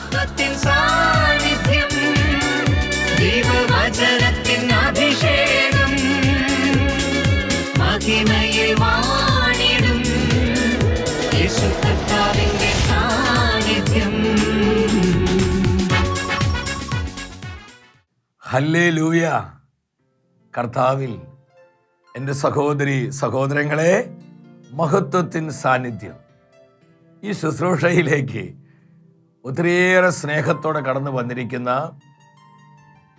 മഹത്വത്തിൻ സാന്നിധ്യം കർത്താവിൽ എന്റെ സഹോദരി സഹോദരങ്ങളെ മഹത്വത്തിൻ സാന്നിധ്യം. ഈ ശുശ്രൂഷയിലേക്ക് ഒത്തിരിയേറെ സ്നേഹത്തോടെ കടന്നു വന്നിരിക്കുന്ന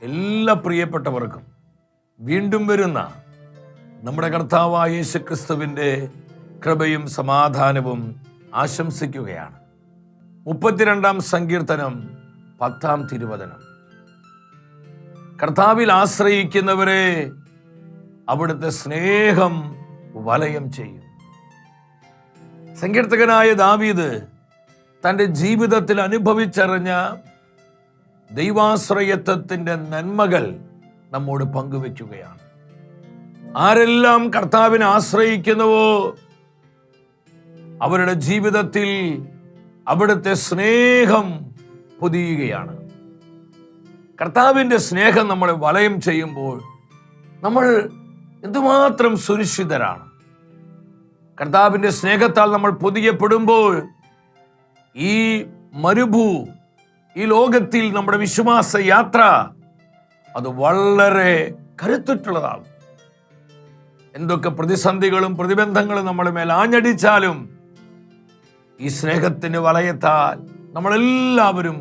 എല്ലാ പ്രിയപ്പെട്ടവർക്കും വീണ്ടും വരുന്ന നമ്മുടെ കർത്താവായ യേശു ക്രിസ്തുവിന്റെ കൃപയും സമാധാനവും ആശംസിക്കുകയാണ്. മുപ്പത്തിരണ്ടാം സങ്കീർത്തനം പത്താം തിരുവചനം. കർത്താവിൽ ആശ്രയിക്കുന്നവരെ അവിടുത്തെ സ്നേഹം വലയം ചെയ്യും. സങ്കീർത്തകനായ ദാവീദ് തന്റെ ജീവിതത്തിൽ അനുഭവിച്ചറിഞ്ഞ ദൈവാശ്രയത്വത്തിന്റെ നന്മകൾ നമ്മോട് പങ്കുവെക്കുകയാണ്. ആരെല്ലാം കർത്താവിനെ ആശ്രയിക്കുന്നുവോ അവരുടെ ജീവിതത്തിൽ അവിടുത്തെ സ്നേഹം പൊതിയുകയാണ്. കർത്താവിന്റെ സ്നേഹം നമ്മളെ വലയം ചെയ്യുമ്പോൾ നമ്മൾ എന്തുമാത്രം സുരക്ഷിതരാണ്. കർത്താവിന്റെ സ്നേഹത്താൽ നമ്മൾ പൊതിയപ്പെടുമ്പോൾ ഈ മരുഭൂ ഈ ലോകത്തിൽ നമ്മുടെ വിശ്വാസ യാത്ര അത് വളരെ കരുത്തുറ്റുള്ളതാണ്. എന്തൊക്കെ പ്രതിസന്ധികളും പ്രതിബന്ധങ്ങളും നമ്മുടെ മേൽ ആഞ്ഞടിച്ചാലും ഈ സ്നേഹത്തിന് വലയത്താൽ നമ്മളെല്ലാവരും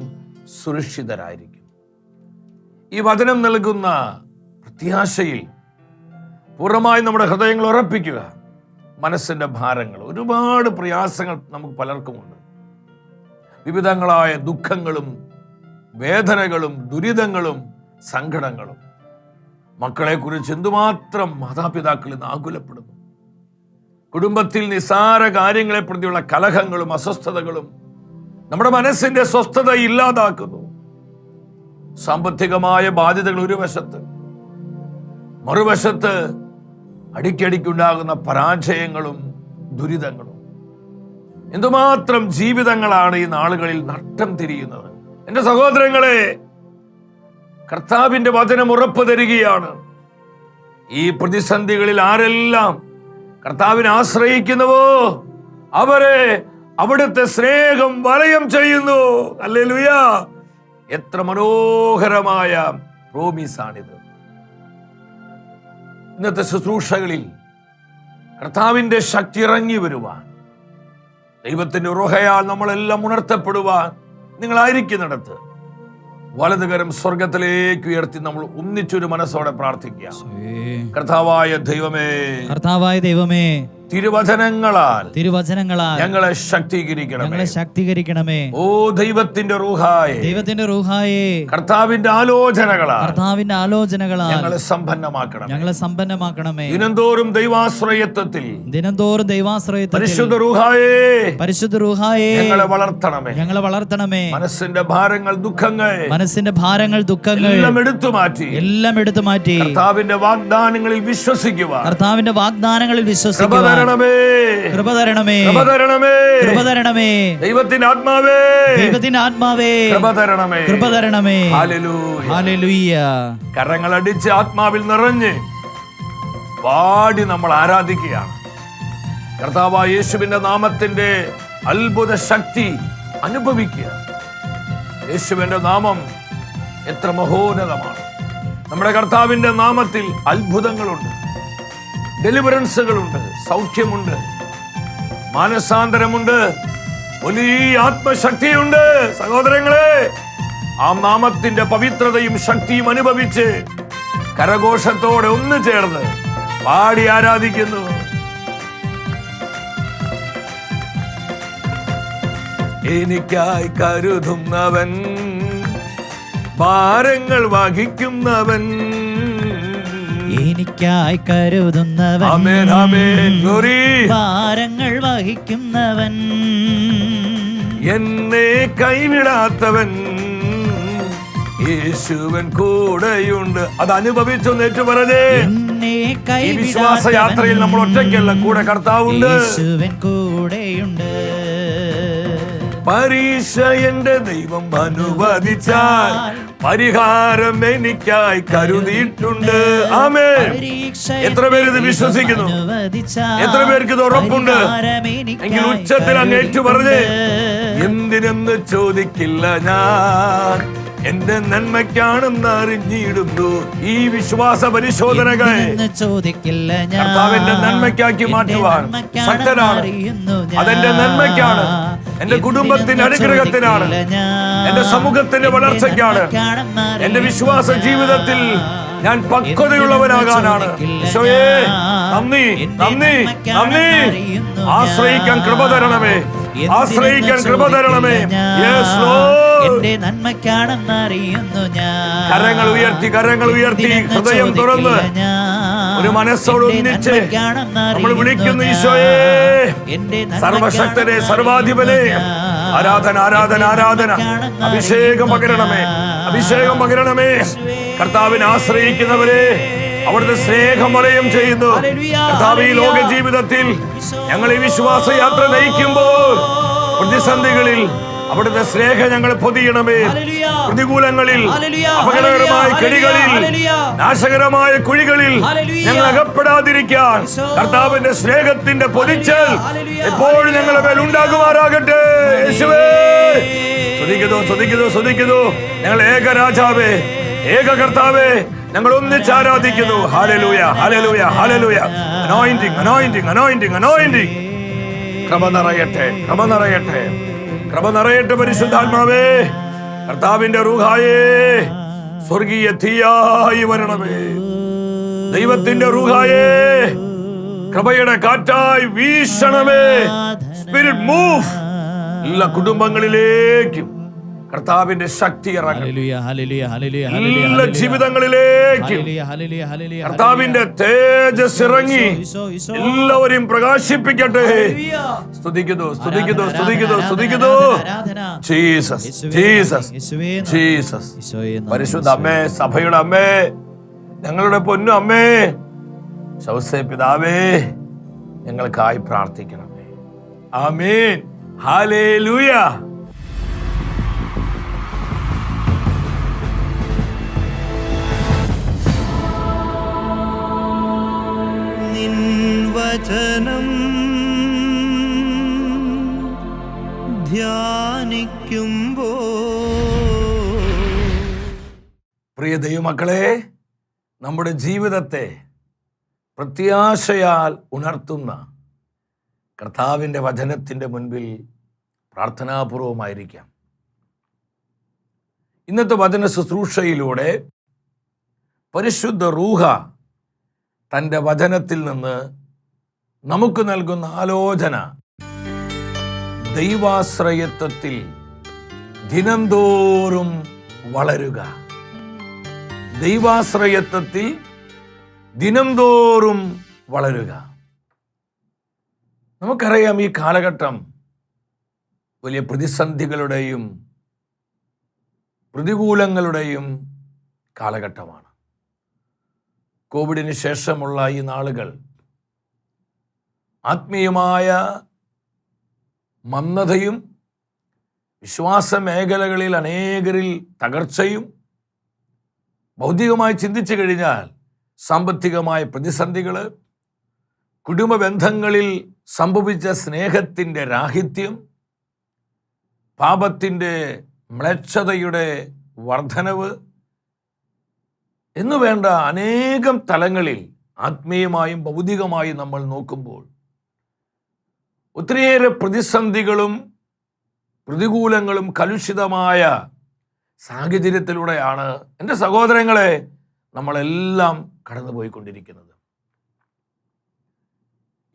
സുരക്ഷിതരായിരിക്കും. ഈ വചനം നൽകുന്ന പ്രത്യാശയിൽ പൂർണമായി നമ്മുടെ ഹൃദയങ്ങൾ ഉറപ്പിക്കുക മനസ്സിന്റെ ഭാരങ്ങൾ. ഒരുപാട് പ്രയാസങ്ങൾ നമുക്ക് പലർക്കുമുണ്ട്. വിവിധങ്ങളായ ദുഃഖങ്ങളും വേദനകളും ദുരിതങ്ങളും സങ്കടങ്ങളും. മക്കളെ കുറിച്ച് എന്തുമാത്രം മാതാപിതാക്കൾ ഇന്ന് ആകുലപ്പെടുന്നു? കുടുംബത്തിൽ നിസാര കാര്യങ്ങളെ പ്രതിയുള്ള കലഹങ്ങളും അസ്വസ്ഥതകളും നമ്മുടെ മനസ്സിന്റെ സ്വസ്ഥത ഇല്ലാതാക്കുന്നു. സാമ്പത്തികമായ ബാധ്യതകൾ ഒരു വശത്ത് മറുവശത്ത് അടിക്കടിക്കുണ്ടാകുന്ന പരാജയങ്ങളും ദുരിതങ്ങളും. എന്തുമാത്രം ജീവിതങ്ങളാണ് ഈ നാളുകളിൽ നട്ടം തിരിയുന്നത്? എന്റെ സഹോദരങ്ങളെ കർത്താവിന്റെ വചനം ഉറപ്പ് തരികയാണ്. ഈ പ്രതിസന്ധികളിൽ ആരെല്ലാം കർത്താവിനെ ആശ്രയിക്കുന്നുവോ? അവരെ അവിടുത്തെ സ്നേഹം വലയം ചെയ്യുന്നു. അല്ലേ എത്ര മനോഹരമായ പ്രോമിസാണിത്. ഇന്നത്തെ ശുശ്രൂഷകളിൽ കർത്താവിന്റെ ശക്തി ഇറങ്ങി വരുവാൻ ദൈവത്തിന്റെ ഉറുഹയാൽ നമ്മളെല്ലാം ഉണർത്തപ്പെടുവാൻ നിങ്ങളായിരിക്കുന്നിടത്ത്. വലതുകരം സ്വർഗത്തിലേക്ക് ഉയർത്തി നമ്മൾ ഒന്നിച്ചൊരു മനസ്സോടെ പ്രാർത്ഥിക്കുക. കർത്താവായ ദൈവമേ. കർത്താവായ ദൈവമേ. തിരുവചനങ്ങളാൽ തിരുവചനങ്ങളാൽ ഞങ്ങളെ ശക്തീകരിക്കണം ഞങ്ങളെ ശക്തീകരിക്കണമേ. ഓ ദൈവത്തിന്റെ റൂഹായ. ദൈവത്തിന്റെ റൂഹായെ. കർത്താവിന്റെ ആലോചനകളാൽ കർത്താവിന്റെ ആലോചനകളാൽ ഞങ്ങളെ സമ്പന്നമാക്കണം ഞങ്ങളെ സമ്പന്നമാക്കണമേ. ദിനംതോറും ദൈവാശ്രയത്വത്തിൽ ദിനംതോറും ദൈവാശ്രയത്വത്തിൽ പരിശുദ്ധ റൂഹായേ. പരിശുദ്ധ റൂഹായെ. ഞങ്ങളെ വളർത്തണമേ. ഞങ്ങളെ വളർത്തണമേ. മനസ്സിന്റെ ഭാരങ്ങൾ ദുഃഖങ്ങൾ മനസ്സിന്റെ ഭാരങ്ങൾ ദുഃഖങ്ങൾ എല്ലാം എടുത്തു മാറ്റി. എല്ലാം എടുത്തു മാറ്റി. കർത്താവിന്റെ വാഗ്ദാനങ്ങളിൽ വിശ്വസിക്കുക കർത്താവിന്റെ വാഗ്ദാനങ്ങളിൽ വിശ്വസിക്കുക തരണമേ. കൃപ തരണമേ. കൃപ തരണമേ. കൃപ തരണമേ. ദൈവത്തിന്റെ ആത്മാവേ. ദൈവത്തിന്റെ ആത്മാവേ. കൃപ തരണമേ. കൃപ തരണമേ. ഹല്ലേലൂയ. കരങ്ങൾ കരങ്ങളടിച്ച് ആത്മാവിൽ നിറഞ്ഞ് പാടി നമ്മൾ ആരാധിക്കുകയാണ്. കർത്താവ് യേശുവിന്റെ നാമത്തിന്റെ അത്ഭുത ശക്തി അനുഭവിക്കുക. യേശുവിന്റെ നാമം എത്ര മഹോന്നതമാണ്. നമ്മുടെ കർത്താവിന്റെ നാമത്തിൽ അത്ഭുതങ്ങളുണ്ട്. ഡെലിവറൻസുകളുണ്ട് സൗഖ്യമുണ്ട് മാനസാന്തരമുണ്ട് വലിയ ആത്മശക്തിയുണ്ട്. സഹോദരങ്ങളെ ആ നാമത്തിന്റെ പവിത്രതയും ശക്തിയും അനുഭവിച്ച് കരഘോഷത്തോടെ ഒന്ന് ചേർന്ന് പാടി ആരാധിക്കുന്നു. എനിക്കായി കരുതുന്നവൻ ഭാരങ്ങൾ വഹിക്കുന്നവൻ എനിക്കായി കരുതുന്നവൻ ഭാരങ്ങൾ വഹിക്കുന്നവൻ. എന്നെ കൈവിടാത്തവൻ യേശുവൻ കൂടെയുണ്ട്. അത് അനുഭവിച്ചൊന്ന് ഏറ്റു പറഞ്ഞേ. ഈ വിശ്വാസ യാത്രയിൽ നമ്മൾ ഒറ്റയ്ക്കല്ല കൂടെ കർത്താവുണ്ട്. യേശുവൻ കൂടെയുണ്ട്. പരീക്ഷ എന്റെ ദൈവം അനുവദിച്ചാൽ പരിഹാരം എനിക്കായി കരുതിയിട്ടുണ്ട് ആമേ എത്ര പേര് ഇത് വിശ്വസിക്കുന്നു? എത്ര പേർക്ക് ഇത് ഉറപ്പുണ്ട്? എങ്കിൽ ഉച്ചത്തിൽ അങ്ങേറ്റു പറഞ്ഞേ. പറഞ്ഞ് എന്തിനെന്ന് ചോദിക്കില്ല ഞാൻ. എന്റെ നന്മയ്ക്കാണെന്ന് അറിഞ്ഞിടുന്നു. ഈ വിശ്വാസ പരിശോധനകൾ ചോദിക്കില്ല കർത്താവിന്റെ നന്മയ്ക്കാക്കി മാറ്റുവാൻ ശക്തനാണ്. അതെന്റെ നന്മയ്ക്കാണ്. എന്റെ കുടുംബത്തിന്റെ അനുഗ്രഹത്തിനാണ്. എന്റെ സമൂഹത്തിന്റെ വളർച്ചയ്ക്കാണ്. എന്റെ വിശ്വാസ ജീവിതത്തിൽ ഞാൻ പക്വതയുള്ളവനാകാനാണ്. നന്ദി നന്ദി നന്ദി. ആശ്രയിക്കാൻ കൃപ തരണമേ. ആശ്രയിക്കാൻ കൃപ തരണമേ. യെസ് ലോർഡ് എന്റെ നന്മയ്ക്കാണെന്നറിയുന്നു ഞാൻ. കരങ്ങൾ ഉയർത്തി കരങ്ങൾ ഉയർത്തി ഹൃദയം തുറന്ന് ഞാൻ. ഒരു മനസ്സോട് ഒന്നിച്ച് നമ്മൾ വിളിക്കുന്നു. ഈശോയെ. സർവശക്തനെ സർവാധിപനെ. ആരാധന ആരാധന ആരാധന. അഭിഷേകം പകരണമേ. അഭിഷേകം പകരണമേ. കർത്താവിനെ ആശ്രയിക്കുന്നവരെ അവിടുത്തെ സ്നേഹം വലയം ചെയ്യുന്നു. കർത്താവ് ഈ ലോക. ജീവിതത്തിൽ ഞങ്ങൾ ഈ വിശ്വാസയാത്ര നയിക്കുമ്പോൾ പ്രതിസന്ധികളിൽ അവിടുത്തെ സ്നേഹം ഞങ്ങൾ പൊതിയണമേ. പ്രതികൂലങ്ങളിൽ അപകടകരമായ ഹല്ലേലൂയ. നാശകരമായ കുഴികളിൽ. ഞങ്ങൾ അകപ്പെടാതിരിക്കാൻ കർത്താവിന്റെ സ്നേഹത്തിന്റെ പൊതിച്ചൽ എപ്പോഴും ഞങ്ങളുടെ മേൽ ഉണ്ടാകുമാറാകട്ടെ. യേശുവേ. സ്തുതിക്കുന്നു സ്തുതിക്കുന്നു സ്തുതിക്കുന്നു. ഞങ്ങൾ ഏക രാജാവേ ഏക കർത്താവേ. ഞങ്ങൾ ഒന്നിച്ച് ആരാധിക്കുന്നു. Hallelujah hallelujah hallelujah anointing anointing anointing anointing ക്രമ നിറയട്ടെ ക്രമ നിറയട്ടെ. ക്രമ നിറയട്ടെ പരിശുദ്ധാത്മാവേ കർത്താവിന്റെ റൂഹായേ സ്വർഗീയ തീയായി വരണമേ. ദൈവത്തിന്റെ റൂഹായേ കൃപയുടെ കാറ്റായി വീശണമേ. സ്പിരിറ്റ് മൂവ് എല്ലാ കുടുംബങ്ങളിലേക്കും കർത്താവിന്റെ ശക്തി എല്ലാ. ജീവിതങ്ങളിലേക്കും. കർത്താവിന്റെ തേജസ് ഇറങ്ങി. എല്ലാവരെയും പ്രകാശിപ്പിക്കട്ടെ. സ്തുതിക്കുന്നു സ്തുതിക്കുന്നു സ്തുതിക്കുന്നു സ്തുതിക്കുന്നു. Jesus Jesus. ജീസസ്. പരിശുദ്ധ അമ്മേ സഭയുടെ അമ്മേ ഞങ്ങളുടെ പൊന്നു അമ്മേ ശൗസേ പിതാവേ ഞങ്ങൾക്കായി പ്രാർത്ഥിക്കണം ആമേൻ. ഹാലേലൂയ നിൻ വചനം ധ്യാനിക്കുമ്പോ പ്രിയ ദൈവമക്കളെ നമ്മുടെ ജീവിതത്തെ പ്രത്യാശയാൽ ഉണർത്തുന്ന കർത്താവിന്റെ വചനത്തിന്റെ മുൻപിൽ പ്രാർത്ഥനാപൂർവമായിരിക്കാം. ഇന്നത്തെ വചന ശുശ്രൂഷയിലൂടെ പരിശുദ്ധ റൂഹ തന്റെ വചനത്തിൽ നിന്ന് നമുക്ക് നൽകുന്ന ആലോചന. ദൈവാശ്രയത്വത്തിൽ ദിനംതോറും വളരുക. ദൈവാശ്രയത്വത്തിൽ ദിനംതോറും വളരുക. നമുക്കറിയാം ഈ കാലഘട്ടം വലിയ പ്രതിസന്ധികളുടെയും പ്രതികൂലങ്ങളുടെയും കാലഘട്ടമാണ്. കോവിഡിന് ശേഷമുള്ള ഈ നാളുകൾ ആത്മീയമായ മന്ദതയും വിശ്വാസ മേഖലകളിൽ അനേകരിൽ തകർച്ചയും ഭൗതികമായി ചിന്തിച്ചു കഴിഞ്ഞാൽ സാമ്പത്തികമായ പ്രതിസന്ധികൾ കുടുംബ ബന്ധങ്ങളിൽ സംഭവിച്ച സ്നേഹത്തിന്റെ രാഹിത്യം പാപത്തിന്റെ മ്ലേച്ഛതയുടെ വർധനവ് എന്നു വേണ്ട അനേകം തലങ്ങളിൽ ആത്മീയമായും ഭൗതികമായും നമ്മൾ നോക്കുമ്പോൾ ഒത്തിരിയേറെ പ്രതിസന്ധികളും പ്രതികൂലങ്ങളും കലുഷിതമായ സാഹചര്യത്തിലൂടെയാണ് എന്റെ സഹോദരങ്ങളെ നമ്മളെല്ലാം കടന്നുപോയിക്കൊണ്ടിരിക്കുന്നത്.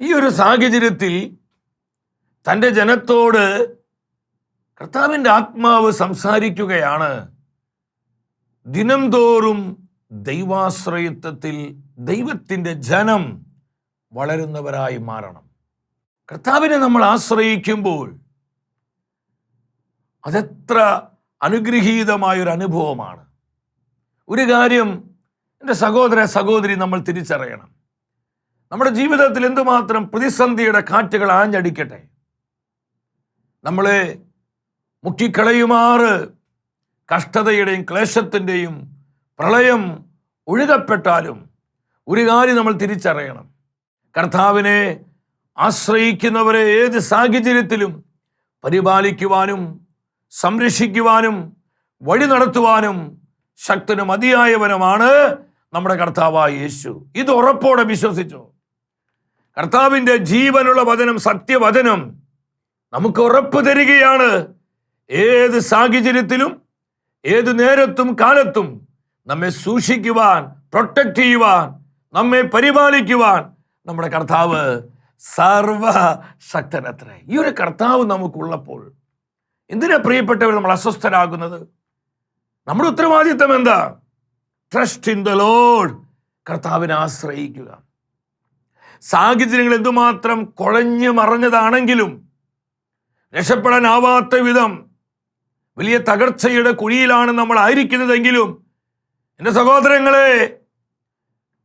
ഈ ഒരു സാഹചര്യത്തിൽ തന്റെ ജനത്തോട് കർത്താവിന്റെ ആത്മാവ് സംസാരിക്കുകയാണ്. ദിനംതോറും ദൈവാശ്രയത്വത്തിൽ ദൈവത്തിന്റെ ജനം വളരുന്നവരായി മാറണം. കർത്താവിനെ നമ്മൾ ആശ്രയിക്കുമ്പോൾ അതെത്ര അനുഗ്രഹീതമായൊരു അനുഭവമാണ് ഒരു കാര്യം എന്റെ സഹോദര സഹോദരി നമ്മൾ തിരിച്ചറിയണം. നമ്മുടെ ജീവിതത്തിൽ എന്തുമാത്രം പ്രതിസന്ധിയുടെ കാറ്റുകൾ ആഞ്ഞടിക്കട്ടെ. നമ്മളെ മുക്കിക്കളയുമാറ് കഷ്ടതയുടെയും ക്ലേശത്തിന്റെയും പ്രളയം ഒഴുകപ്പെട്ടാലും ഒരു കാര്യം നമ്മൾ തിരിച്ചറിയണം. കർത്താവിനെ ആശ്രയിക്കുന്നവരെ ഏത് സാഹചര്യത്തിലും പരിപാലിക്കുവാനും സംരക്ഷിക്കുവാനും വഴി നടത്തുവാനും ശക്തനും അതിയായവനുമാണ് നമ്മുടെ കർത്താവായ യേശു. ഇത് ഉറപ്പോടെ വിശ്വസിച്ചു. കർത്താവിന്റെ ജീവനുള്ള വചനം സത്യവചനം നമുക്ക് ഉറപ്പ് തരികയാണ്. ഏത് സാഹചര്യത്തിലും ഏത് നേരത്തും കാലത്തും നമ്മെ സൂക്ഷിക്കുവാൻ പ്രൊട്ടക്ട് ചെയ്യുവാൻ നമ്മെ പരിപാലിക്കുവാൻ നമ്മുടെ കർത്താവ് സർവശക്തനത്രേ. ഈ ഒരു കർത്താവ് നമുക്കുള്ളപ്പോൾ എന്തിനാ പ്രിയപ്പെട്ടവർ നമ്മൾ അസ്വസ്ഥരാകുന്നത്? നമ്മുടെ ഉത്തരവാദിത്തം എന്താ? ട്രസ്റ്റ് ഇൻ ദ ലോഡ് കർത്താവിനെ ആശ്രയിക്കുക. സാഹചര്യങ്ങൾ എന്തുമാത്രം കുഴഞ്ഞു മറഞ്ഞതാണെങ്കിലും രക്ഷപ്പെടാനാവാത്ത വിധം വലിയ തകർച്ചയുടെ കുഴിയിലാണ് നമ്മൾ ആയിരിക്കുന്നതെങ്കിലും എന്റെ സഹോദരങ്ങളെ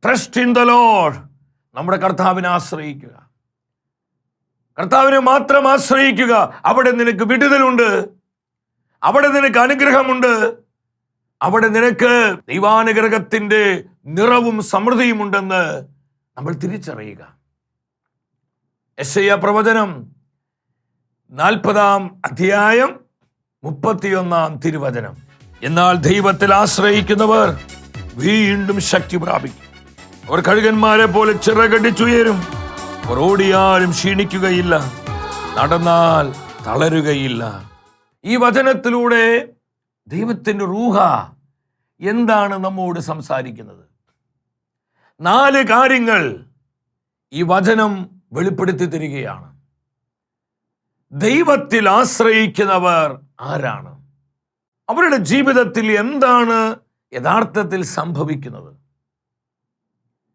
ട്രസ്റ്റ് ഇൻ ദ ലോഡ് നമ്മുടെ കർത്താവിനെ ആശ്രയിക്കുക. കർത്താവിനെ മാത്രം ആശ്രയിക്കുക. അവിടെ നിനക്ക് വിടുതലുണ്ട്. അവിടെ നിനക്ക് അനുഗ്രഹമുണ്ട്. അവിടെ നിനക്ക് ദൈവാനുഗ്രഹത്തിന്റെ നിറവും സമൃദ്ധിയും ഉണ്ടെന്ന് നമ്മൾ തിരിച്ചറിയുക. യശയ പ്രവചനം നാൽപ്പതാം അധ്യായം മുപ്പത്തിയൊന്നാം തിരുവചനം. എന്നാൽ ദൈവത്തിൽ ആശ്രയിക്കുന്നവർ വീണ്ടും ശക്തി പ്രാപിക്കും. അവർ കഴുകന്മാരെ പോലെ ചിറകടിച്ചുയരും. ഓടിയാലും ക്ഷീണിക്കുകയില്ല. നടന്നാൽ തളരുകയില്ല. ഈ വചനത്തിലൂടെ ദൈവത്തിന്റെ റൂഹ എന്താണ് നമ്മോട് സംസാരിക്കുന്നത്? നാല് കാര്യങ്ങൾ ഈ വചനം വെളിപ്പെടുത്തി തരികയാണ്. ദൈവത്തിൽ ആശ്രയിക്കുന്നവർ ആരാണ്? അവരുടെ ജീവിതത്തിൽ എന്താണ് യഥാർത്ഥത്തിൽ സംഭവിക്കുന്നത്?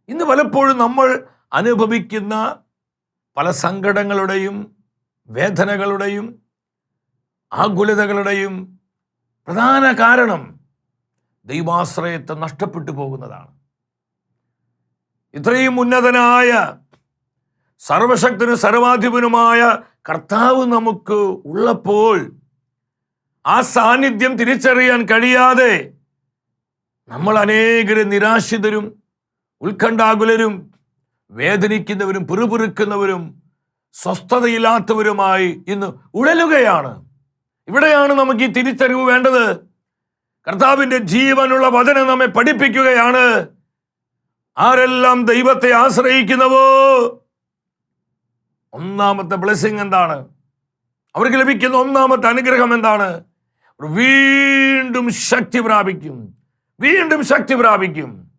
ഇന്ന് പലപ്പോഴും നമ്മൾ അനുഭവിക്കുന്ന പല സങ്കടങ്ങളുടെയും വേദനകളുടെയും ആകുലതകളുടെയും പ്രധാന കാരണം ദൈവാശ്രയത്തെ നഷ്ടപ്പെട്ടു പോകുന്നതാണ്. ഇത്രയും ഉന്നതനായ സർവശക്തനും സർവാധിപനുമായ കർത്താവ് നമുക്ക് ഉള്ളപ്പോൾ ആ സാന്നിധ്യം തിരിച്ചറിയാൻ കഴിയാതെ നമ്മൾ അനേകരും നിരാശിതരും ഉത്കണ്ഠാകുലരും വേദനിക്കുന്നവരും പിറുപിറുക്കുന്നവരും സ്വസ്ഥതയില്ലാത്തവരുമായി ഇന്ന് ഉഴലുകയാണ്. ഇവിടെയാണ് നമുക്ക് ഈ തിരിച്ചറിവ് വേണ്ടത്. കർത്താവിന്റെ ജീവനുള്ള വചനം നമ്മെ പഠിപ്പിക്കുകയാണ്. ആരെല്ലാം ദൈവത്തെ ആശ്രയിക്കുന്നവോ? ഒന്നാമത്തെ ബ്ലെസ്സിങ് എന്താണ്? അവർക്ക് ലഭിക്കുന്ന ഒന്നാമത്തെ അനുഗ്രഹം എന്താണ്? വീണ്ടും ശക്തി പ്രാപിക്കും. വീണ്ടും ശക്തി പ്രാപിക്കും.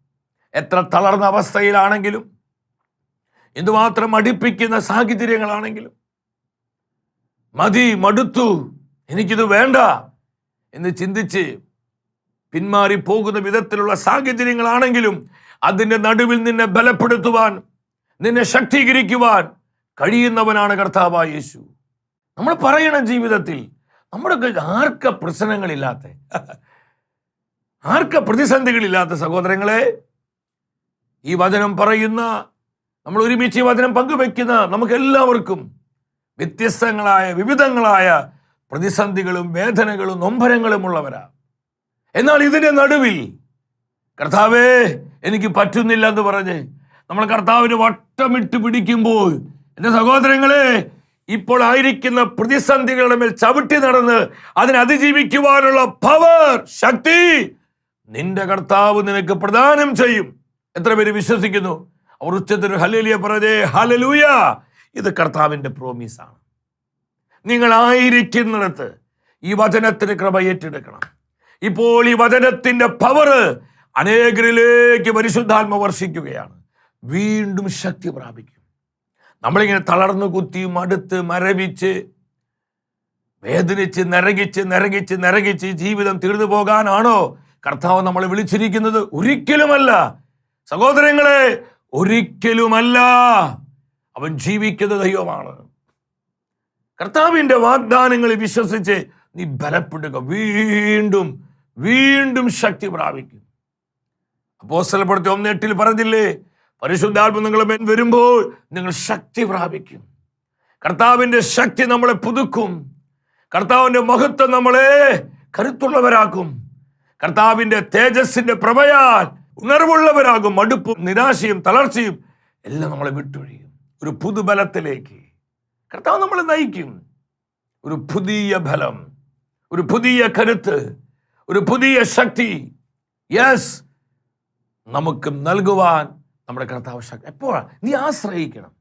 എത്ര തളർന്ന അവസ്ഥയിലാണെങ്കിലും എന്തുമാത്രം അടുപ്പിക്കുന്ന സാഹചര്യങ്ങളാണെങ്കിലും. മതി മടുത്തു എനിക്കിത് വേണ്ട എന്ന് ചിന്തിച്ച് പിന്മാറി പോകുന്ന വിധത്തിലുള്ള സാഹചര്യങ്ങളാണെങ്കിലും അതിന്റെ നടുവിൽ നിന്നെ ബലപ്പെടുത്തുവാൻ നിന്നെ ശക്തീകരിക്കുവാൻ കഴിയുന്നവനാണ് കർത്താവായ യേശു. നമ്മൾ പറയണം ജീവിതത്തിൽ നമ്മുടെ ആർക്ക പ്രശ്നങ്ങളില്ലാത്ത ആർക്ക പ്രതിസന്ധികളില്ലാത്ത സഹോദരങ്ങളെ ഈ വചനം പറയുന്ന നമ്മൾ ഒരുമിച്ച് വചനം പങ്കുവെക്കുന്ന നമുക്ക് എല്ലാവർക്കും വ്യത്യസ്തങ്ങളായ വിവിധങ്ങളായ പ്രതിസന്ധികളും വേദനകളും നൊമ്പരങ്ങളും ഉള്ളവരാണ്. എന്നാൽ ഇതിന്റെ നടുവിൽ കർത്താവേ എനിക്ക് പറ്റുന്നില്ല എന്ന് പറഞ്ഞ് നമ്മൾ കർത്താവിന് വട്ടമിട്ട് പിടിക്കുമ്പോൾ എന്റെ സഹോദരങ്ങളെ ഇപ്പോൾ ആയിരിക്കുന്ന പ്രതിസന്ധികളുടെ മേൽ ചവിട്ടി നടന്ന് അതിനെ അതിജീവിക്കുവാനുള്ള പവർ ശക്തി നിന്റെ കർത്താവ് നിനക്ക് പ്രദാനം ചെയ്യും. എത്ര പേര് വിശ്വസിക്കുന്നു? അവർ ഉച്ചത്തിൽ ഹലലിയ പറഞ്ഞേ ഹലലൂയ ഇത് കർത്താവിന്റെ പ്രോമീസാണ് നിങ്ങൾ ആയിരിക്കുന്നിടത്ത് ഈ വചനത്തിന് കൃപ ഏറ്റെടുക്കണം. ഇപ്പോൾ ഈ വചനത്തിന്റെ പവർ അനേകരിലേക്ക് പരിശുദ്ധാത്മ വർഷിക്കുകയാണ്. വീണ്ടും ശക്തി പ്രാപിക്കും. നമ്മളിങ്ങനെ തളർന്നു കുത്തി മടുത്ത് മരവിച്ച് വേദനിച്ച് നരകിച്ച് നരകിച്ച് നരകിച്ച് ജീവിതം തീർന്നു പോകാനാണോ കർത്താവ് നമ്മളെ വിളിച്ചിരിക്കുന്നത്? ഒരിക്കലുമല്ല. സഹോദരങ്ങളെ ഒരിക്കലുമല്ല. അവൻ ജീവിക്കുന്ന ദൈവമാണ്. കർത്താവിന്റെ വാഗ്ദാനങ്ങളിൽ വിശ്വസിച്ച് നീ ബലപ്പെടുക. വീണ്ടും വീണ്ടും ശക്തി പ്രാപിക്കും. അപ്പോസ്തലപ്പെടുത്തി ഒന്നെട്ടിൽ പറഞ്ഞില്ലേ പരിശുദ്ധാത്മ നിങ്ങളെ മേൽ വരുമ്പോൾ നിങ്ങൾ ശക്തി പ്രാപിക്കും. കർത്താവിന്റെ ശക്തി നമ്മളെ പുതുക്കും. കർത്താവിന്റെ മഹത്വം നമ്മളെ കരുത്തുള്ളവരാക്കും. കർത്താവിന്റെ തേജസ്സിന്റെ പ്രഭയാൽ ഉണർവുള്ളവരാകും മടുപ്പും നിരാശയും തളർച്ചയും എല്ലാം നമ്മളെ വിട്ടൊഴിയും. ഒരു പുതുബലത്തിലേക്ക്. കർത്താവ് നമ്മളെ നയിക്കും. ഒരു പുതിയ ബലം ഒരു പുതിയ കരുത്ത് ഒരു പുതിയ ശക്തി. യെസ് നമുക്ക് നൽകുവാൻ നമ്മുടെ കർത്താവ് ശക്തി എപ്പോഴാണ് നീ ആശ്രയിക്കണം.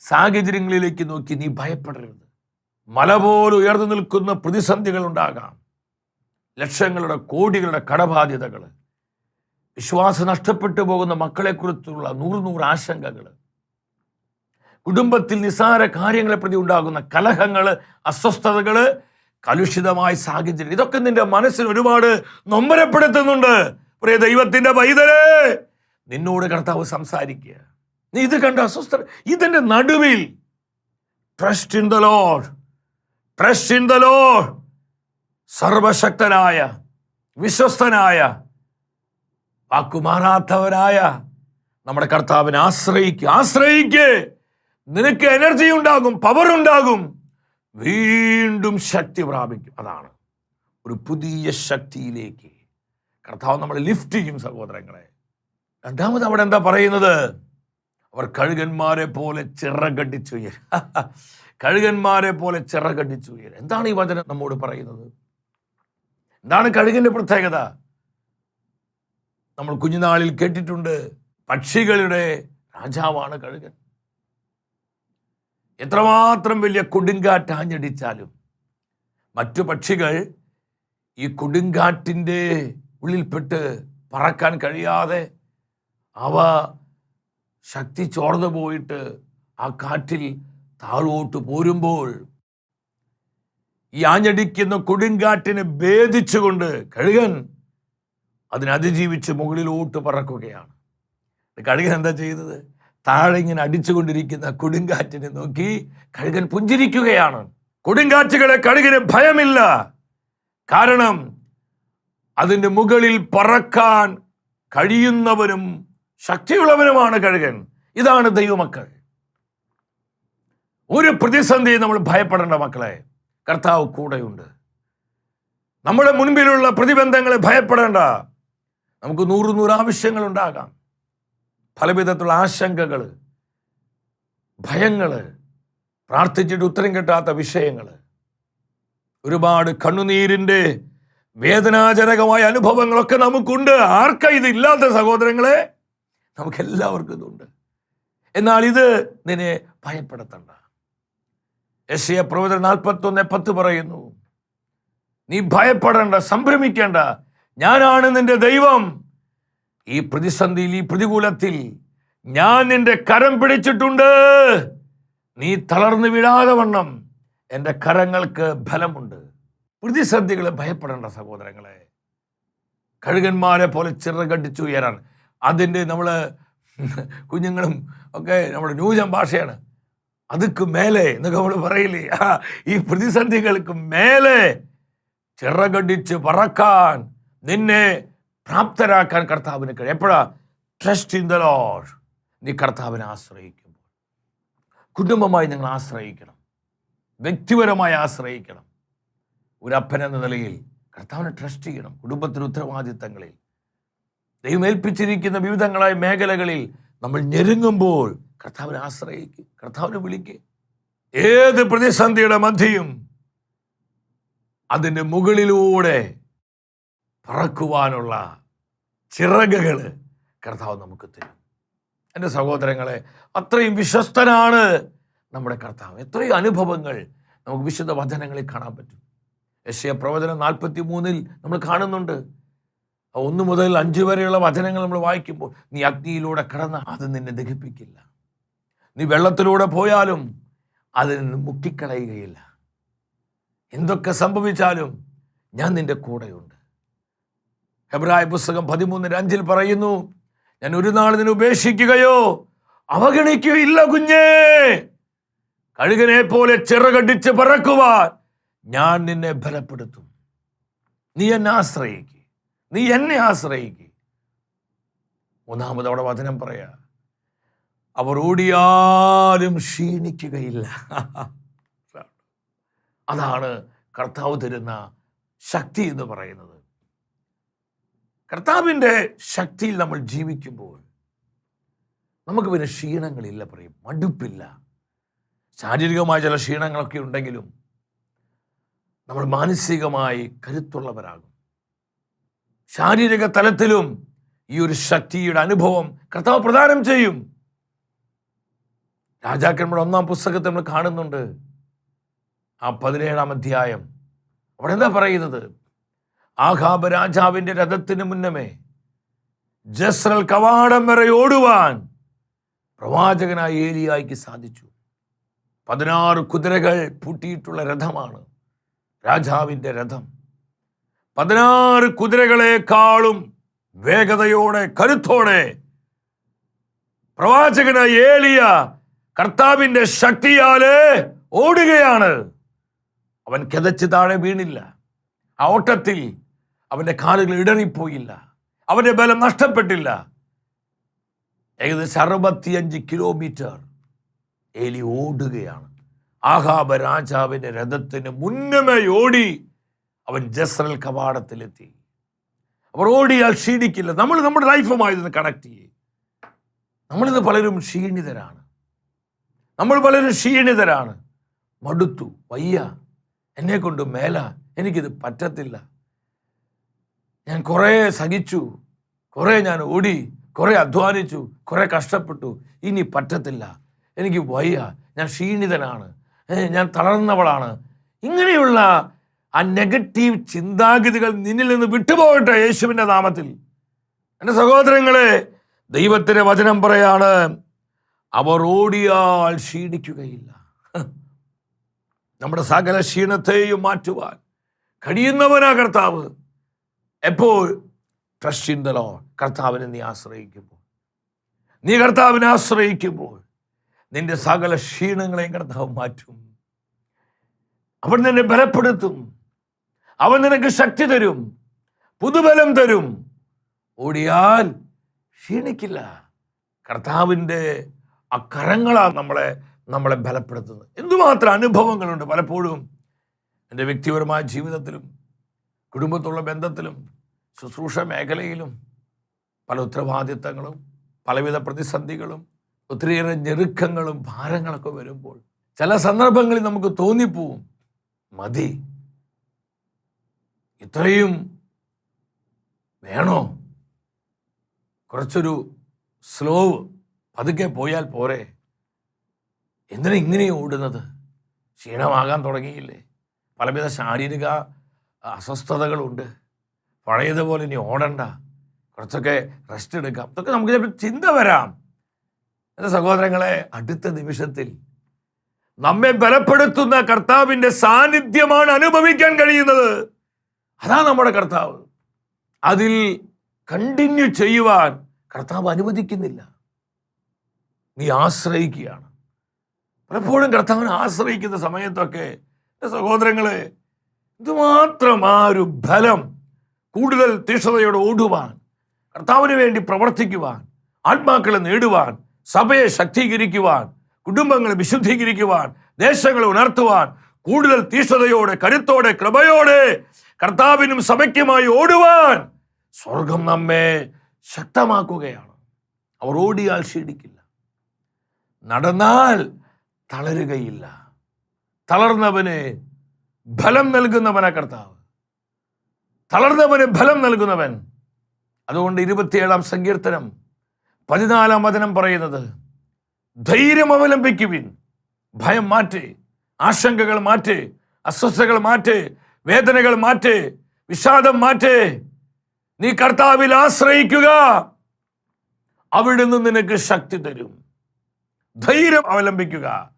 സാഹചര്യങ്ങളിലേക്ക് നോക്കി നീ ഭയപ്പെടരുത്. മല പോലെ ഉയർന്നു നിൽക്കുന്ന പ്രതിസന്ധികൾ ഉണ്ടാകാം. ലക്ഷങ്ങളുടെ കോടികളുടെ കടബാധ്യതകൾ വിശ്വാസം നഷ്ടപ്പെട്ടു പോകുന്ന മക്കളെക്കുറിച്ചുള്ള നൂറ് നൂറ് ആശങ്കകൾ കുടുംബത്തിൽ നിസ്സാര കാര്യങ്ങളെ പ്രതി ഉണ്ടാകുന്ന കലഹങ്ങൾ അസ്വസ്ഥതകൾ കലുഷിതമായ സാഹചര്യം. ഇതൊക്കെ നിന്റെ മനസ്സിൽ ഒരുപാട് നൊമ്പരപ്പെടുത്തുന്നുണ്ട്. പ്രിയ ദൈവത്തിന്റെ പൈതലേ നിന്നോട് കർത്താവ് സംസാരിക്കുക. നീ ഇത് കണ്ട അസ്വസ്ഥ ഇതിന്റെ നടുവിൽ trust in the Lord trust in the Lord സർവശക്തനായ വിശ്വസ്തനായ വാക്കുമാറാത്തവനായ നമ്മുടെ കർത്താവിനെ ആശ്രയിക്കുക ആശ്രയിക്കേ. നിനക്ക് എനർജി ഉണ്ടാകും പവർ ഉണ്ടാകും. വീണ്ടും ശക്തി പ്രാപിക്കും. അതാണ് ഒരു പുതിയ ശക്തിയിലേക്ക് കർത്താവ് നമ്മളെ ലിഫ്റ്റ് ചെയ്യും സഹോദരങ്ങളെ. രണ്ടാമത് അവിടെ എന്താ പറയുന്നത്? അവർ കഴുകന്മാരെ പോലെ ചിറകടിച്ചുയർ കഴുകന്മാരെ പോലെ ചിറകടിച്ചുയർ എന്താണ് ഈ വചനം നമ്മോട് പറയുന്നത്? എന്താണ് കഴുകന്റെ പ്രത്യേകത? നമ്മൾ കുഞ്ഞുനാളിൽ കേട്ടിട്ടുണ്ട് പക്ഷികളുടെ രാജാവാണ് കഴുകൻ. എത്രമാത്രം വലിയ കൊടുങ്കാറ്റാഞ്ഞടിച്ചാലും മറ്റു പക്ഷികൾ ഈ കൊടുങ്കാറ്റിന്റെ ഉള്ളിൽപ്പെട്ട് പറക്കാൻ കഴിയാതെ അവ ശക്തി ചോർന്നു പോയിട്ട് ആ കാറ്റിൽ താഴോട്ട് പോരുമ്പോൾ ഈ ആഞ്ഞടിക്കുന്ന കൊടുങ്കാറ്റിനെ ഭേദിച്ചുകൊണ്ട് കഴുകൻ അതിനെ അതിജീവിച്ച് മുകളിലോട്ട് പറക്കുകയാണ്. കഴുകൻ എന്താ ചെയ്തത് താഴെ ഇങ്ങനെ അടിച്ചുകൊണ്ടിരിക്കുന്ന കൊടുങ്കാറ്റിനെ നോക്കി കഴുകൻ പുഞ്ചിരിക്കുകയാണ്. കൊടുങ്കാറ്റുകളെ കഴുകിന് ഭയമില്ല. കാരണം അതിന്റെ മുകളിൽ പറക്കാൻ കഴിയുന്നവനും ശക്തിയുള്ളവനുമാണ് കഴുകൻ. ഇതാണ് ദൈവമക്കൾ. ഒരു പ്രതിസന്ധി നമ്മൾ ഭയപ്പെടേണ്ട മക്കളെ കർത്താവ് കൂടെയുണ്ട്. നമ്മുടെ മുൻപിലുള്ള പ്രതിബന്ധങ്ങളെ ഭയപ്പെടേണ്ട. നമുക്ക് നൂറ് നൂറ് ആവശ്യങ്ങൾ ഉണ്ടാകാം പലവിധത്തിലുള്ള ആശങ്കകൾ ഭയങ്ങൾ പ്രാർത്ഥിച്ചിട്ട് ഉത്തരം കിട്ടാത്ത വിഷയങ്ങൾ ഒരുപാട് കണ്ണുനീരിന്റെ വേദനാജനകമായ അനുഭവങ്ങളൊക്കെ നമുക്കുണ്ട്. ആർക്കാ ഇത് ഇല്ലാത്ത സഹോദരങ്ങളെ? നമുക്കെല്ലാവർക്കും ഇതുണ്ട്. എന്നാൽ ഇത് നിന്നെ ഭയപ്പെടുത്തണ്ട. യശയ പ്രവചനം നാൽപ്പത്തൊന്ന് പത്ത് പറയുന്നു നീ ഭയപ്പെടേണ്ട സംഭ്രമിക്കേണ്ട ഞാനാണ് നിന്റെ ദൈവം. ഈ പ്രതിസന്ധിയിൽ ഈ പ്രതികൂലത്തിൽ ഞാൻ നിന്റെ കരം പിടിച്ചിട്ടുണ്ട്. നീ തളർന്നു വീഴാതെ വണ്ണം. എന്റെ കരങ്ങൾക്ക് ബലമുണ്ട്. പ്രതിസന്ധികളെ ഭയപ്പെടേണ്ട സഹോദരങ്ങളെ കഴുകന്മാരെ പോലെ ചിറകടിച്ചു ഉയരാൻ. അതിന്റെ നമ്മൾ കുഞ്ഞുങ്ങളും ഒക്കെ നമ്മുടെ ന്യൂജൻ ഭാഷയാണ്. അതുക്ക് മേലെ എന്നൊക്കെ നമ്മൾ പറയില്ലേ? ഈ പ്രതിസന്ധികൾക്ക് മേലെ ചിറകടിച്ച് പറക്കാൻ നിന്നെ പ്രാപ്തരാക്കാൻ കർത്താവിന് കഴിയും. എപ്പോഴാ? ട്രസ്റ്റ് ഇൻ ദ ലോഡ് നീ കർത്താവിനെ ആശ്രയിക്കുമ്പോൾ. കുടുംബമായി നിങ്ങൾ ആശ്രയിക്കണം. വ്യക്തിപരമായി ആശ്രയിക്കണം. ഒരു അപ്പൻ എന്ന നിലയിൽ കർത്താവിനെ ട്രസ്റ്റ് ചെയ്യണം. കുടുംബത്തിന് ഉത്തരവാദിത്തങ്ങളിൽ. ദൈവമേൽപ്പിച്ചിരിക്കുന്ന വിവിധങ്ങളായ മേഖലകളിൽ നമ്മൾ ഞെരുങ്ങുമ്പോൾ കർത്താവിനെ ആശ്രയിക്കുക കർത്താവിനെ വിളിക്കുക ഏത് പ്രതിസന്ധിയുടെ മധ്യയും അതിന്റെ മുകളിലൂടെ പറക്കുവാനുള്ള ചിറകുകൾ കർത്താവ് നമുക്ക് തരും. എന്റെ സഹോദരങ്ങളെ അത്രയും വിശ്വസ്തനാണ് നമ്മുടെ കർത്താവ്. എത്രയും അനുഭവങ്ങൾ നമുക്ക് വിശുദ്ധ വചനങ്ങളിൽ കാണാൻ പറ്റും. യശയ പ്രവചനം നാൽപ്പത്തി മൂന്നിൽ നമ്മൾ കാണുന്നുണ്ട്. ഒന്ന് മുതൽ അഞ്ച് വരെയുള്ള വചനങ്ങൾ നമ്മൾ വായിക്കുമ്പോൾ നീ അഗ്നിയിലൂടെ കടന്ന അത് നിന്നെ ദഹിപ്പിക്കില്ല. നീ വെള്ളത്തിലൂടെ പോയാലും അത് നിന്ന് മുക്കിക്കളയുകയില്ല. എന്തൊക്കെ സംഭവിച്ചാലും ഞാൻ നിന്റെ കൂടെയുണ്ട്. ഹെബ്രായ പുസ്തകം പതിമൂന്നിന് അഞ്ചിൽ പറയുന്നു ഞാൻ ഒരു നാൾ ഉപേക്ഷിക്കുകയോ അവഗണിക്കുകയില്ല കുഞ്ഞേ. കഴുകനെ പോലെ ചിറകടിച്ച് പറക്കുവാൻ ഞാൻ നിന്നെ ബലപ്പെടുത്തും. നീ എന്നെ ആശ്രയിക്കുക നീ എന്നെ ആശ്രയിക്കുക മൂന്നാമത് അവിടെ വചനം പറയാ അവർ ഓടിയാലും ക്ഷീണിക്കുകയില്ല. അതാണ് കർത്താവ് തരുന്ന ശക്തി എന്ന് പറയുന്നത്. കർത്താവിന്റെ ശക്തിയിൽ നമ്മൾ ജീവിക്കുമ്പോൾ നമുക്ക് പിന്നെ ക്ഷീണങ്ങളില്ല പറയും മടുപ്പില്ല. ശാരീരികമായ ചില ക്ഷീണങ്ങളൊക്കെ ഉണ്ടെങ്കിലും നമ്മൾ മാനസികമായി കരുത്തുള്ളവരാകും. ശാരീരിക തലത്തിലും ഈ ഒരു ശക്തിയുടെ അനുഭവം കർത്താവ് പ്രദാനം ചെയ്യും. രാജാക്കന്മാരുടെ ഒന്നാം പുസ്തകത്തെ നമ്മൾ കാണുന്നുണ്ട്. ആ പതിനേഴാം അധ്യായം. അവിടെ എന്താ പറയുന്നത്? ആഹാബ് രാജാവിന്റെ രഥത്തിന് മുന്നമേ ജസ്രൽ കവാടം വരെ ഓടുവാൻ പ്രവാചകനായ ഏലിയായിക്ക് സാധിച്ചു. പതിനാറ് കുതിരകൾ പൂട്ടിയിട്ടുള്ള രഥമാണ് രാജാവിന്റെ രഥം. പതിനാറ് കുതിരകളെക്കാളും വേഗതയോടെ കരുത്തോടെ പ്രവാചകനായ ഏലിയ കർത്താവിന്റെ ശക്തിയാൽ ഓടുകയാണ്. അവൻ കിതച്ച് താഴെ വീണില്ല. ആ ഓട്ടത്തിൽ അവന്റെ കാലുകൾ ഇടറിപ്പോയില്ല. അവന്റെ ബലം നഷ്ടപ്പെട്ടില്ല. ഏകദേശം അറുപത്തിയഞ്ച് കിലോമീറ്റർ എലി ഓടുകയാണ്. ആഹാബ രാജാവിന്റെ രഥത്തിന് മുന്നമേ ഓടി അവൻ ജസ്രൽ കവാടത്തിലെത്തി. അവർ ഓടിയാൽ ക്ഷീണിക്കില്ല. നമ്മൾ നമ്മുടെ ലൈഫുമായി ഇതിന് കണക്ട് ചെയ്യും. നമ്മളിന്ന് പലരും ക്ഷീണിതരാണ്. നമ്മൾ പലരും ക്ഷീണിതരാണ്. മടുത്തു. വയ്യ. എന്നെ കൊണ്ട് മേല. എനിക്കിത് പറ്റത്തില്ല. ഞാൻ കുറേ സഹിച്ചു കുറേ ഞാൻ ഓടി കുറേ അധ്വാനിച്ചു കുറേ കഷ്ടപ്പെട്ടു. ഇനി പറ്റത്തില്ല. എനിക്ക് വയ്യ. ഞാൻ ക്ഷീണിതനാണ്. ഞാൻ തളർന്നവളാണ്. ഇങ്ങനെയുള്ള ആ നെഗറ്റീവ് ചിന്താഗതികൾ നിന്നിൽ നിന്ന് വിട്ടുപോകട്ടെ യേശുവിന്റെ നാമത്തിൽ. എന്റെ സഹോദരങ്ങളെ ദൈവത്തിന്റെ വചനം പറയാണ് അവർ ഓടിയാൽ ക്ഷീണിക്കുകയില്ല. നമ്മുടെ സകല ക്ഷീണത്തെയും മാറ്റുവാൻ കഴിയുന്നവനാ കർത്താവ്. എപ്പോൾ ട്രസ്റ്റ് ഇൻ ദ ലോ കർത്താവിനെ നീ ആശ്രയിക്കുമ്പോൾ? നീ കർത്താവിനെ ആശ്രയിക്കുമ്പോൾ നിന്റെ സകല ക്ഷീണങ്ങളെയും കർത്താവ് മാറ്റും. അവൻ നിന്നെ ബലപ്പെടുത്തും. അവൻ നിനക്ക് ശക്തി തരും. പുതുബലം തരും. ഓടിയാൽ ക്ഷീണിക്കില്ല. കർത്താവിന്റെ ആ കരങ്ങളാണ് നമ്മളെ നമ്മളെ ബലപ്പെടുത്തുന്നത്. എന്തുമാത്രം അനുഭവങ്ങളുണ്ട് പലപ്പോഴും. എന്റെ വ്യക്തിപരമായ ജീവിതത്തിലും കുടുംബത്തുള്ള ബന്ധത്തിലും ശുശ്രൂഷ മേഖലയിലും പല ഉത്തരവാദിത്തങ്ങളും പലവിധ പ്രതിസന്ധികളും ഒത്തിരിയേറെ ഞെരുക്കങ്ങളും ഭാരങ്ങളൊക്കെ വരുമ്പോൾ ചില സന്ദർഭങ്ങളിൽ നമുക്ക് തോന്നിപ്പോവും മതി. ഇത്രയും വേണോ? കുറച്ചൊരു സ്ലോവ് പതുക്കെ പോയാൽ പോരെ. എന്തിനാ ഇങ്ങനെ ഓടുന്നത്? ക്ഷീണമാകാൻ തുടങ്ങിയില്ലേ? പലവിധ ശാരീരിക അസ്വസ്ഥതകളുണ്ട്. പഴയതുപോലെ ഇനി ഓടണ്ട. കുറച്ചൊക്കെ റെസ്റ്റ് എടുക്കാം. ഇതൊക്കെ നമുക്ക് ചിലപ്പോൾ ചിന്ത വരാം. എന്റെ സഹോദരങ്ങളെ അടുത്ത നിമിഷത്തിൽ നമ്മെ ബലപ്പെടുത്തുന്ന കർത്താവിന്റെ സാന്നിധ്യമാണ് അനുഭവിക്കാൻ കഴിയുന്നത്. അതാ നമ്മുടെ കർത്താവ്. അതിൽ കണ്ടിന്യൂ ചെയ്യുവാൻ കർത്താവ് അനുവദിക്കുന്നില്ല. നീ ആശ്രയിക്കുകയാണ്. പലപ്പോഴും കർത്താവിനെ ആശ്രയിക്കുന്ന സമയത്തൊക്കെ സഹോദരങ്ങളെ ഇതുമാത്രം ആ ഒരു ബലം കൂടുതൽ തീക്ഷണതയോടെ ഓടുവാൻ കർത്താവിന് വേണ്ടി പ്രവർത്തിക്കുവാൻ ആത്മാക്കളെ നേടുവാൻ സഭയെ ശക്തീകരിക്കുവാൻ കുടുംബങ്ങളെ വിശുദ്ധീകരിക്കുവാൻ ദേശങ്ങളെ ഉണർത്തുവാൻ കൂടുതൽ തീഷ്ണതയോടെ കരുത്തോടെ കൃപയോടെ കർത്താവിനും സഭയ്ക്കുമായി ഓടുവാൻ സ്വർഗം നമ്മെ ശക്തമാക്കുകയാണ്. അവർ ഓടിയാൽ ക്ഷീണിക്കില്ല. നടന്നാൽ തളരുകയില്ല. തളർന്നവന് ഫലം നൽകുന്നവനാ കർത്താവ്. തളർന്നവന് ഫലം നൽകുന്നവൻ. അതുകൊണ്ട് ഇരുപത്തിയേഴാം സങ്കീർത്തനം പതിനാലാം വചനം പറയുന്നത് ധൈര്യം അവലംബിക്കുവിൻ. ഭയം മാറ്റ്. ആശങ്കകൾ മാറ്റ്. അസ്വസ്ഥകൾ മാറ്റ്. വേദനകൾ മാറ്റ്. വിഷാദം മാറ്റ്. നീ കർത്താവിൽ ആശ്രയിക്കുക. അവിടുന്ന് നിനക്ക് ശക്തി തരും. ധൈര്യം അവലംബിക്കുക.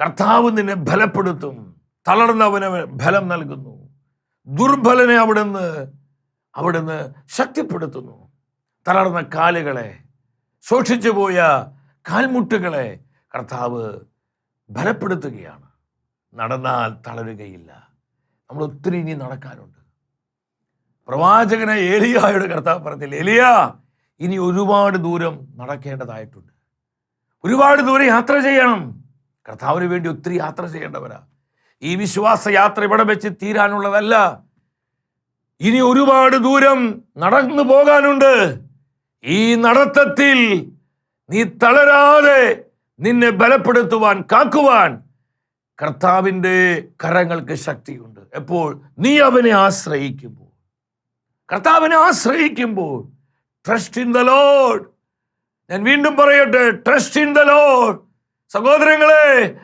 കർത്താവ് നിന്നെ ബലപ്പെടുത്തും. തളർന്നവന് ബലം നൽകുന്നു. ദുർബലനെ അവിടുന്ന് അവിടുന്ന് ശക്തിപ്പെടുത്തുന്നു. തളർന്ന കാലുകളെ സൂക്ഷിച്ചു പോയ കാൽമുട്ടുകളെ കർത്താവ് ബലപ്പെടുത്തുകയാണ്. നടന്നാൽ തളരുകയില്ല. നമ്മൾ ഒത്തിരി ഇനി നടക്കാനുണ്ട്. പ്രവാചകനെ ഏലിയായുടെ കർത്താവ് പറഞ്ഞില്ല എലിയ ഇനി ഒരുപാട് ദൂരം നടക്കേണ്ടതായിട്ടുണ്ട്. ഒരുപാട് ദൂരം യാത്ര ചെയ്യണം. കർത്താവിന് വേണ്ടി ഒത്തിരി യാത്ര ചെയ്യേണ്ടവരാ. ഈ വിശ്വാസയാത്ര ഇവിടെ വെച്ച് തീരാനുള്ളതല്ല. ഇനി ഒരുപാട് ദൂരം നടന്നു പോകാനുണ്ട്. ഈ നടത്തത്തിൽ നീ തളരാതെ നിന്നെ ബലപ്പെടുത്തുവാൻ കാക്കുവാൻ കർത്താവിന്റെ കരങ്ങൾക്ക് ശക്തിയുണ്ട്. എപ്പോൾ? നീ അവനെ ആശ്രയിക്കുമ്പോൾ. കർത്താവിനെ ആശ്രയിക്കുമ്പോൾ. ട്രസ്റ്റ് ഇൻ ദ ലോഡ് ഞാൻ വീണ്ടും പറയട്ടെ ട്രസ്റ്റ് ഇൻ ദ ലോഡ് സഹോദരങ്ങളെ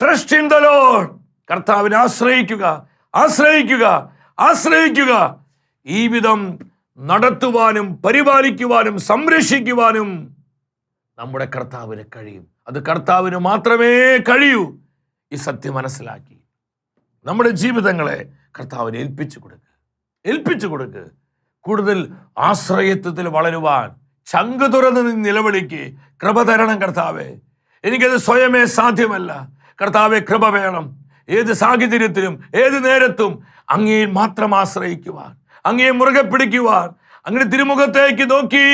ട്രസ്റ്റ് ഇൻ ദ ലോഡ് കർത്താവിനെ ആശ്രയിക്കുക ആശ്രയിക്കുക ആശ്രയിക്കുക. ഈ വിധം നടത്തുവാനും പരിപാലിക്കുവാനും സംരക്ഷിക്കുവാനും നമ്മുടെ കർത്താവിന് കഴിയും. അത് കർത്താവിന് മാത്രമേ കഴിയൂ ഈ സത്യം മനസ്സിലാക്കി. നമ്മുടെ ജീവിതങ്ങളെ കർത്താവിന് ഏൽപ്പിച്ചു കൊടുക്കുക ഏൽപ്പിച്ചു കൊടുക്കുക കൂടുതൽ ആശ്രയത്വത്തിൽ വളരുവാൻ ചങ്ക് തുറന്ന് നിലവിളിക്ക്. കൃപ തരണം കർത്താവെ. എനിക്കത് സ്വയമേ സാധ്യമല്ല. കർത്താവെ കൃപ വേണം. ഏത് സാഹചര്യത്തിലും ഏത് നേരത്തും അങ്ങേ മാത്രം ആശ്രയിക്കുവാൻ അങ്ങേ മുറുകെ പിടിക്കുവാൻ അങ്ങനെ തിരുമുഖത്തേക്ക് നോക്കി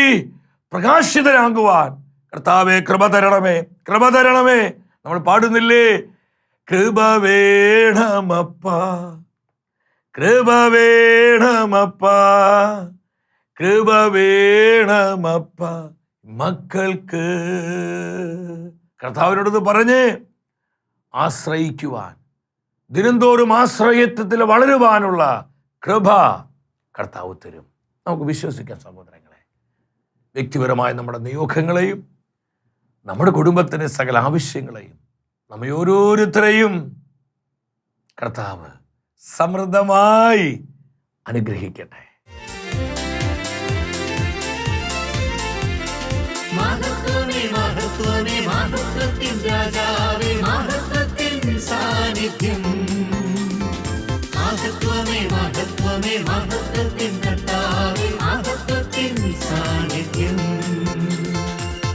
പ്രകാശിതനാകുവാൻ കർത്താവെ കൃപ തരണമേ കൃപ തരണമേ. നമ്മൾ പാടുന്നില്ലേ? കൃപ വേണമപ്പ കൃപ വേണമപ്പ കൃപ വേണമപ്പ മക്കൾക്ക്. കർത്താവിനോടത് പറഞ്ഞ് ആശ്രയിക്കുവാൻ ദിനംതോറും ആശ്രയത്വത്തിൽ വളരുവാനുള്ള കൃപ കർത്താവ് തരും. നമുക്ക് വിശ്വസിക്കാം സഹോദരങ്ങളെ. വ്യക്തിപരമായ നമ്മുടെ നിയോഗങ്ങളെയും നമ്മുടെ കുടുംബത്തിന്റെ സകല ആവശ്യങ്ങളെയും നമ്മെ ഓരോരുത്തരെയും കർത്താവ് സമൃദ്ധമായി അനുഗ്രഹിക്കട്ടെ. മഹത്വമേ മഹത്വമേ മഹത്വത്തിൻ രാജാവേ മഹത്വത്തിൻ സാന്നിധ്യം. മഹത്വമേ മഹത്വമേ മഹത്വത്തിൻ കർത്താവേ മഹത്വത്തിൻ സാന്നിധ്യം.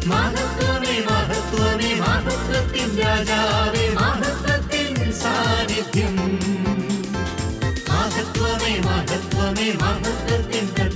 മഹത്വമേ മഹത്വമേ മഹത്വത്തിൻ രാജാവേ മഹത്വത്തിൻ സാന്നിധ്യം. മഹത്വമേ മഹത്വത്തിൻ കർത്താവേ